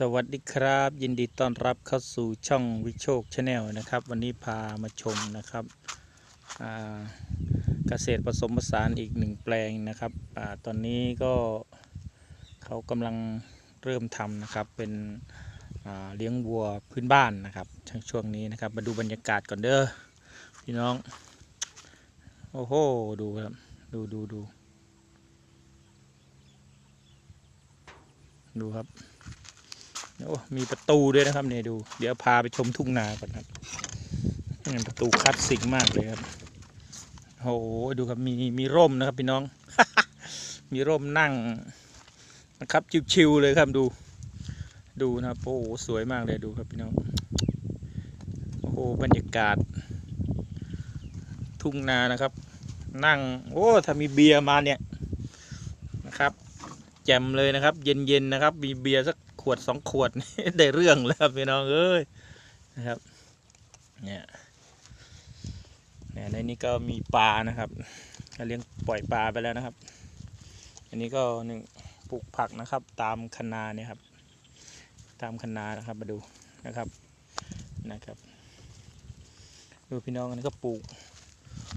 สวัสดีครับ ยินดีต้อนรับเข้าสู่ช่องวิโชคชาแนลนะครับ วันนี้พามาชมนะครับเกษตรผสมผสานอีกหนึ่งแปลงนะครับอตอนนี้ก็เขากำลังเริ่มทำนะครับเป็นเลี้ยงวัวพื้นบ้านนะครับช่วงนี้นะครับ มาดูบรรยากาศก่อนเด้อพี่น้อง โอ้โห ดูครับ ดูดูดูดูครับ โอ้มีประตูด้วยนะครับเนี่ยดู เดี๋ยวพาไปชมทุ่งนาก่อนครับนี่ประตูคลาสสิกมากเลยครับโอ้โหดูครับมีมีร่มนะครับพี่น้อง มีร่มนั่งนะครับชิวๆเลยครับดู ดูนะครับโอ้โหสวยมากเลยดูครับพี่น้องโอ้โหบรรยากาศ ทุ่งนานะครับ นั่งโอ้ถ้ามีเบียร์มาเนี่ยนะครับ แจ่มเลยนะครับ เย็นๆนะครับ มีเบียร์สัก วดสองขวดได้เรื่องแล้วครับพี่น้องเอ้ยนะครับเนี่ยเนี่ยในนี้ก็มีปลานะครับเลี้ยงปล่อยปลาไปแล้วนะครับ อันนี้ก็หนึ่งปลูกผักนะครับ ตามคนาเนี่ยครับ ตามคนานะครับมาดูนะครับนะครับ ดูพี่น้องอันนี้ก็ปลูก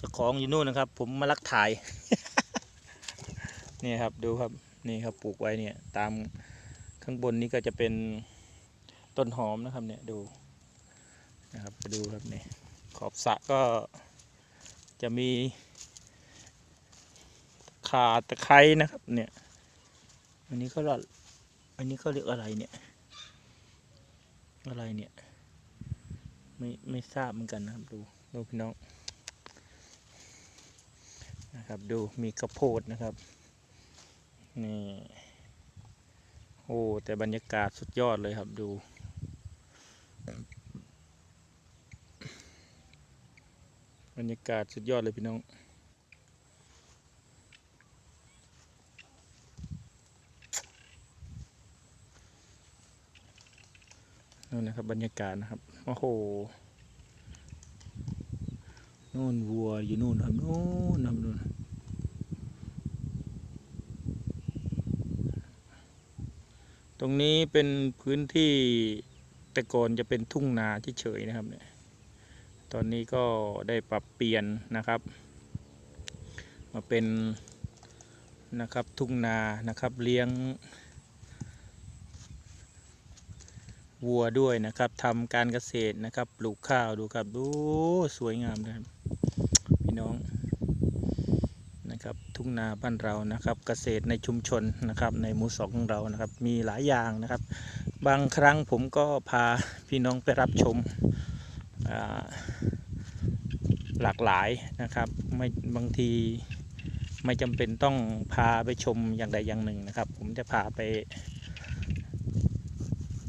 จ้าของอยู่นู่นนะครับ ผมมาลักถ่ายนี่ครับดูครับนี่ครับปลูกไว้เนี่ยตาม ข้างบนนี้ก็จะเป็นต้นหอมนะครับเนี่ยดูนะครับไปดูครับนี่ขอบสะก็จะมีขาตะไคร้นะครับเนี่ยอันนี้ก็อันนี้ก็เรียกอะไรเนี่ยอะไรเนี่ยไม่ไม่ทราบเหมือนกันนะครับดูดูพี่น้องนะครับดูมีข้าวโพดนะครับนี่ โอ้ แต่บรรยากาศสุดยอดเลยครับดู บรรยากาศสุดยอดเลยพี่น้องนู่นนะครับบรรยากาศนะครับ โอ้โหนู่นวัวอยู่นู่นครับนู่นนะครับนู่น ตรงนี้เป็นพื้นที่แต่ก่อนจะเป็นทุ่งนาเฉยๆนะครับเนี่ยตอนนี้ก็ได้ปรับเปลี่ยนนะครับ มาเป็นนะครับทุ่งนานะครับเลี้ยงวัวด้วยนะครับทำการเกษตรนะครับปลูกข้าวดูครับดูสวยงามนะครับพี่น้อง นะครับทุ่งนาบ้านเรานะครับ เกษตรในชุมชนนะครับในหมู่สองของเรานะครับ มีหลายอย่างนะครับ บางครั้งผมก็พาพี่น้องไปรับชมหลากหลายนะครับไม่บางทีไม่จำเป็นต้องพาไปชมอย่างใดอย่างหนึ่งนะครับ ผมจะพาไป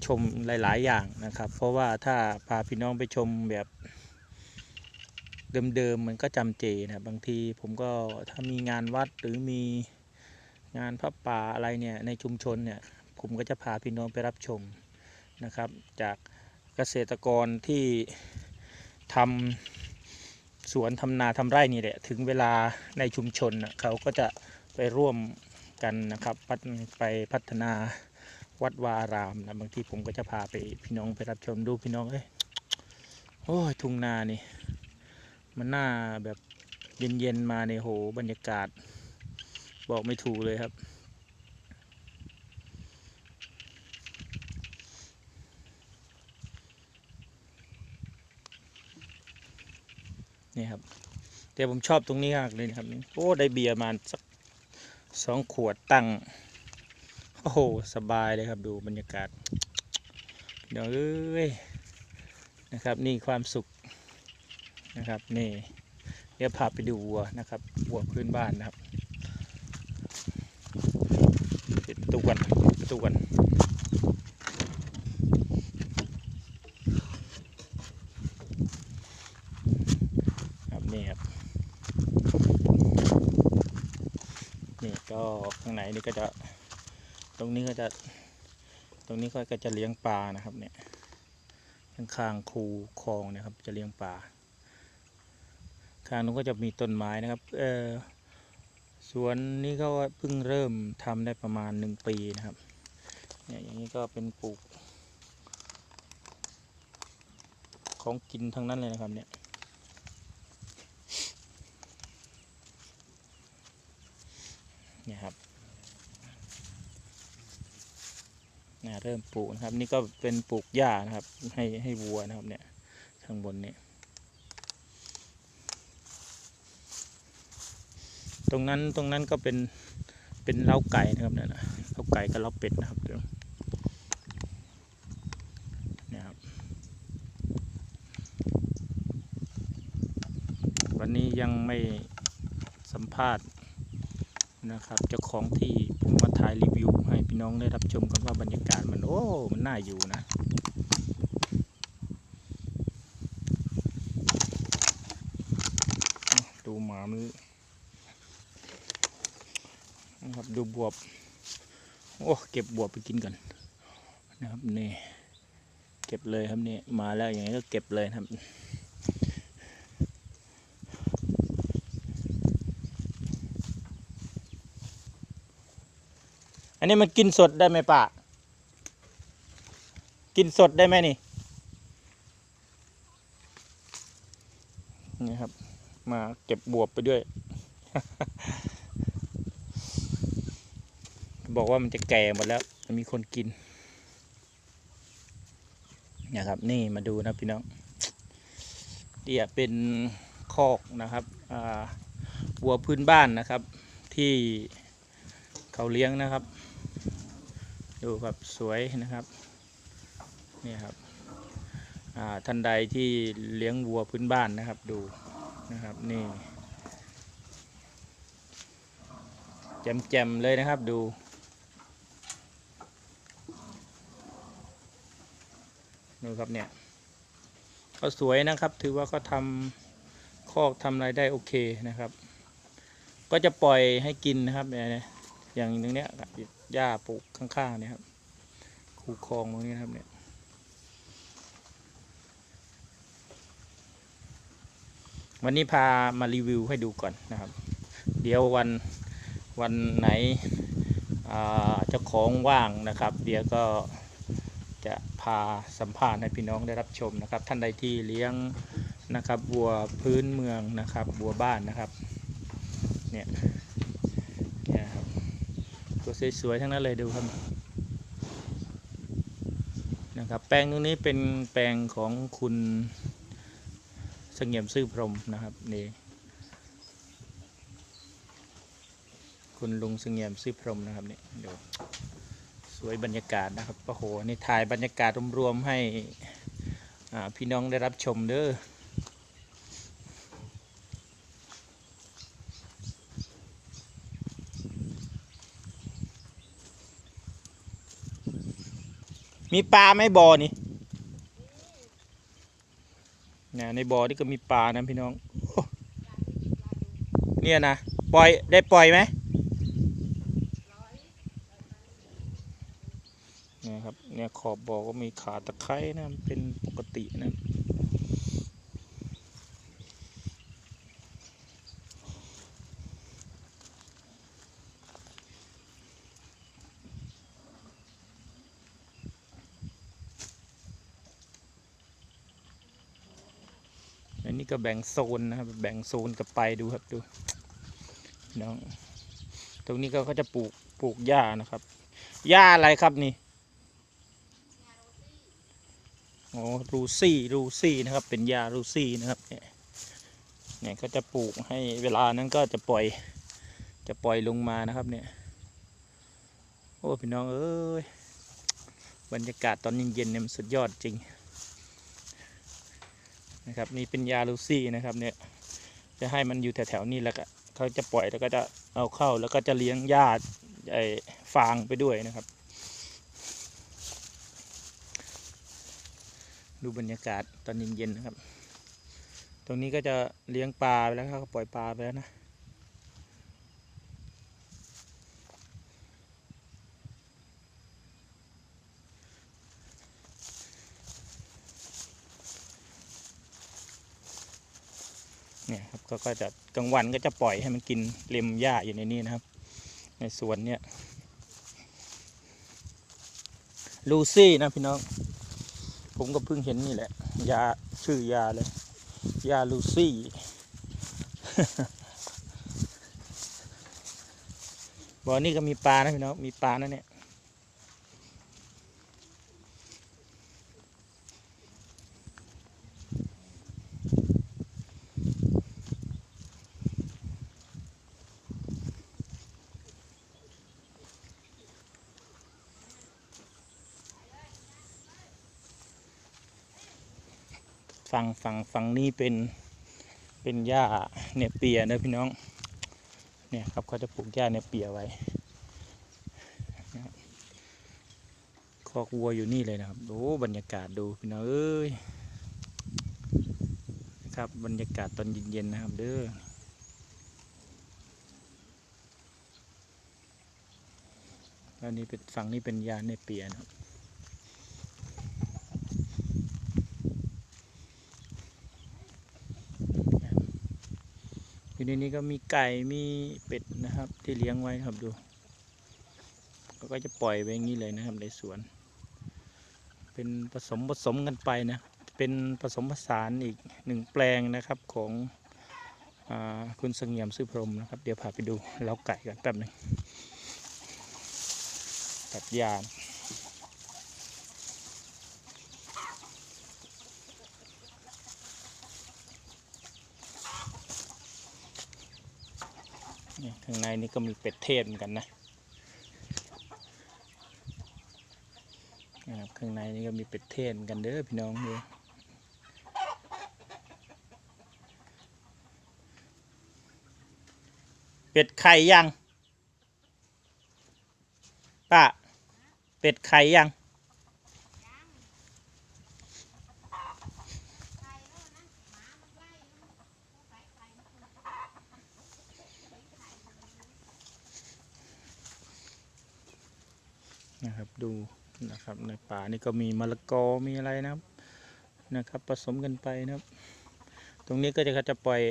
ชมหลาย ๆ อย่างนะครับ เพราะว่าถ้าพาพี่น้องไปชมแบบ เดิมๆมันก็จำเจนะบางทีผมก็ถ้ามีงานวัดหรือมีงานพระป่าอะไรเนี่ยในชุมชนเนี่ยผมก็จะพาพี่น้องไปรับชมนะครับ จากเกษตรกรที่ทำสวนทำนาทำไร่นี่แหละถึงเวลาในชุมชนเขาก็จะไปร่วมกันนะครับไปพัฒนาวัดวาอารามนะบางทีผมก็จะพาไปพี่น้องไปรับชมดูพี่น้องเอ้ยโอ้ยทุ่งนานี่ มันน่าแบบเย็นๆมาในโหบรรยากาศ บอกไม่ถูกเลยครับนี่ครับแต่ผมชอบตรงนี้มากเลยนะครับโอ้ได้เบียร์มาสักสองขวดตั้งโอ้โหสบายเลยครับดูบรรยากาศเดี๋ยวเอ้ยนะครับ นี่ความสุข นะครับ นี่เดี๋ยวพาไปดูวัวนะครับวัวพื้นบ้านนะครับปิดประตูกันปิดประตูกันครับนี่ครับนี่ก็ข้างในนี่ก็จะตรงนี้ก็จะตรงนี้ก็จะเลี้ยงปลานะครับเนี่ยข้างๆคูคลองนะครับจะเลี้ยงปลาางนู้นก็จะมีต้นไม้นะครับเออสวนนี้ก็เพิ่งเริ่มทำได้ประมาณหนึ่งปีนะครับเนี่ยอย่างนี้ก็เป็นปลูก ของกินทั้งนั้นเลยนะครับเนี่ยเนี่ยครับเนี่ยเริ่มปลูกนะครับ นี่ก็เป็นปลูกหญ้านะครับ ให้ให้วัวนะครับเนี่ยข้างบนเนี่ย ตรงนั้นตรงนั้นก็เป็นเป็นเล้าไก่นะครับเนี่ยนะเล้าไก่กับเล้าเป็ดนะครับเดี๋ยวเนี่ยครับ วันนี้ยังไม่สัมภาษณ์นะครับเจ้าของที่ผมมาถ่ายรีวิวให้พี่น้องได้รับชมกันว่าบรรยากาศมันโอ้ มันน่าอยู่นะ ดูหมามันนะครับ ดูบวบ โอ้เก็บบวบไปกินกันนะครับนี่เก็บเลยครับนี่มาแล้วอย่างนี้ก็เก็บเลยครับอันนี้มันกินสดได้ไหมป้ากินสดได้ไหมนี่ นี่ครับ มาเก็บบวบไปด้วย บอกว่ามันจะแก่หมดแล้วมันมีคนกินนี่ยครับ นี่มาดูนะพี่น้องเดี๋ยเป็นคอกนะครับวัวพื้นบ้านนะครับ ที่เขาเลี้ยงนะครับ ดูครับสวยนะครับนี่ครับท่านใดที่เลี้ยงวัวพื้นบ้านนะครับดูนะครับนี่แจมๆเลยนะครับดู ดูครับเนี่ยเขาสวยนะครับ ถือว่าเขาทำคอกทำอะไรได้โอเคนะครับ ก็จะปล่อยให้กินนะครับเนี่ยอย่างตรงเนี้ยครับหญ้าปลูกข้างๆเนี่ยครับคูคลองตรงนี้นะครับเนี่ยวันนี้พามารีวิวให้ดูก่อนนะครับ เดี๋ยววันวันไหนเจ้าของว่างนะครับ เดี๋ยวก็ จะพาสัมภาษณ์ให้พี่น้องได้รับชมนะครับ ท่านใดที่เลี้ยงนะครับวัวพื้นเมืองนะครับวัวบ้านนะครับเนี่ยเนี่ยครับตัวสวยๆทั้งนั้นเลยดูครับนะครับแปลงตรงนี้เป็นแปลงของคุณสงี่ยมซื่อพรหมนะครับนี่คุณลุงสงี่ยมซื่อพรหมนะครับนี่ดู วยบรรยากาศนะครับโอ้โหนี่ถ่ายบรรยากาศรวมๆให้พี่น้องได้รับชมเด้อมีปลาไหมบ่อนี่เนี่ยในบ่อนี่ก็มีปลานะพี่น้อง เนี่ยนะ ปล่อยได้ปล่อยไหมเนี่ยครับ เนี่ย ขอบบ่อก็มีขาตะไคร้นะเป็นปกตินะอันนี้ก็แบ่งโซนนะครับ แบ่งโซนกันไปดูครับดูน้อง ตรงนี้ก็เขาจะปลูกปลูกหญ้านะครับหญ้าอะไรครับนี่โอ้ รูซี่รูซี่นะครับ เป็นหญ้ารูซี่นะครับเนี่ยเนี่ยเขาจะปลูกให้เวลานั้นก็จะปล่อยจะปล่อยลงมานะครับเนี่ย โอ้พี่น้องเอ้ยบรรยากาศตอนเย็นๆเนี่ยมันสุดยอดจริงนะครับนี่เป็นยาลูซี่นะครับเนี่ยจะให้มันอยู่แถวๆนี้แล้วก็เขาจะปล่อยแล้วก็จะเอาเข้าแล้วก็จะเลี้ยงหญ้าไอ้ฟางไปด้วยนะครับ ดูบรรยากาศตอนเย็นๆนะครับ ตรงนี้ก็จะเลี้ยงปลาไปแล้วก็ปล่อยปลาไปแล้วนะ เนี่ยครับก็ก็จะกลางวันก็จะปล่อยให้มันกินเล็มหญ้าอยู่ในนี้นะครับ ในสวนเนี่ย ลูซี่นะพี่น้อง ผมก็เพิ่งเห็นนี่แหละ ยาชื่อยาเลย ยาลูซี่ บ่อนี่ก็มีปลานะพี่น้องมีปลานะเนี่ย ฝั่งฝั่งฝั่งนี้เป็นเป็นหญ้าเนี่ยเปียนะพี่น้อง เนี่ยครับเขาจะปลูกหญ้าเนี่ยเปียไว้ครับคอกวัวอยู่นี่เลยนะครับโอ้บรรยากาศดูพี่น้องเอ้ยครับบรรยากาศตอนเย็นๆนะครับเด้ออันนี้เป็นฝั่งนี้เป็นหญ้าเนเปียนะครับ ในนี้ก็มีไก่มีเป็ดนะครับ ที่เลี้ยงไว้ครับดูเขาก็จะปล่อยไปอย่างนี้เลยนะครับในสวน เป็นผสมผสมกันไปนะ เป็นผสมผสานอีกหนึ่งแปลงนะครับของอคุณสงี่ยมซื้อพรหมนะครับ เดี๋ยวพาไปดูเล้าไก่กันแป๊บหนึ่งตัดยาน นี่ข้างในนี่ก็มีเป็ดเทศเหมือนกันนะนะครับข้างในนี่ก็มีเป็ดเทศเหมือนกันเด้อพี่น้องเดูเป็ดไข่ยังป้าเป็ดไข่ยัง นะครับดูนะครับในป่านี่ก็มีมะละกอมีอะไรนะครับนะครับ ผสมกันไปนะครับ ตรงนี้ก็จะจะปล่อย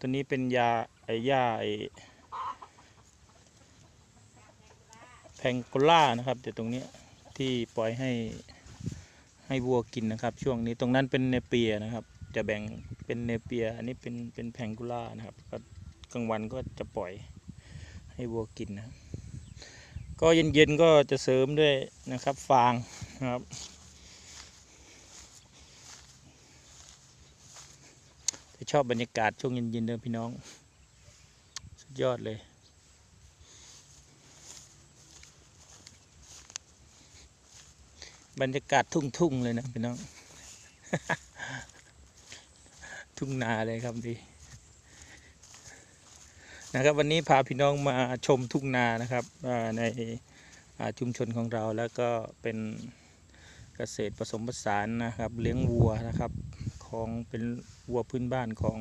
ตัวนี้เป็นยาไอ้หญ้าไอ้แพงโกล่านะครับเดี๋ยวตรงนี้ที่ปล่อยให้ให้วัวกินนะครับ ช่วงนี้ตรงนั้นเป็นเนเปียนะครับ จะแบ่งเป็นเนเปีย อันนี้เป็นเป็นแพงโกล่านะครับก็กลางวันก็จะปล่อยให้วัวกินนะครับ ก็เย็นๆก็จะเสริมด้วยนะครับฟางนะครับ ชอบบรรยากาศช่วงเย็นๆเด้อพี่น้อง สุดยอดเลยบรรยากาศทุ่งๆเลยนะพี่น้อง ทุ่งนาเลยครับดี นะครับวันนี้พาพี่น้องมาชมทุ่งนานะครับในชุมชนของเราแล้วก็เป็นเกษตรผสมผสานนะครับ เลี้ยงวัวนะครับของเป็นวัวพื้นบ้านของ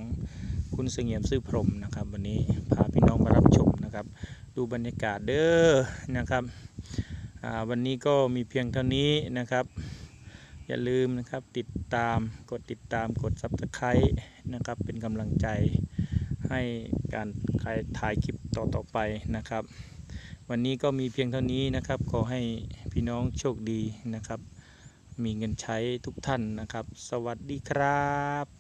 คุณเสงี่ยมซื่อพรมนะครับ วันนี้พาพี่น้องมารับชมนะครับ ดูบรรยากาศเด้อนะครับวันนี้ก็มีเพียงเท่านี้นะครับ อย่าลืมนะครับติดตามกดติดตามกด subscribe นะครับเป็นกำลังใจ ให้การถ่ายคลิปต่อๆไปนะครับ วันนี้ก็มีเพียงเท่านี้นะครับ ขอให้พี่น้องโชคดีนะครับ มีเงินใช้ทุกท่านนะครับ สวัสดีครับ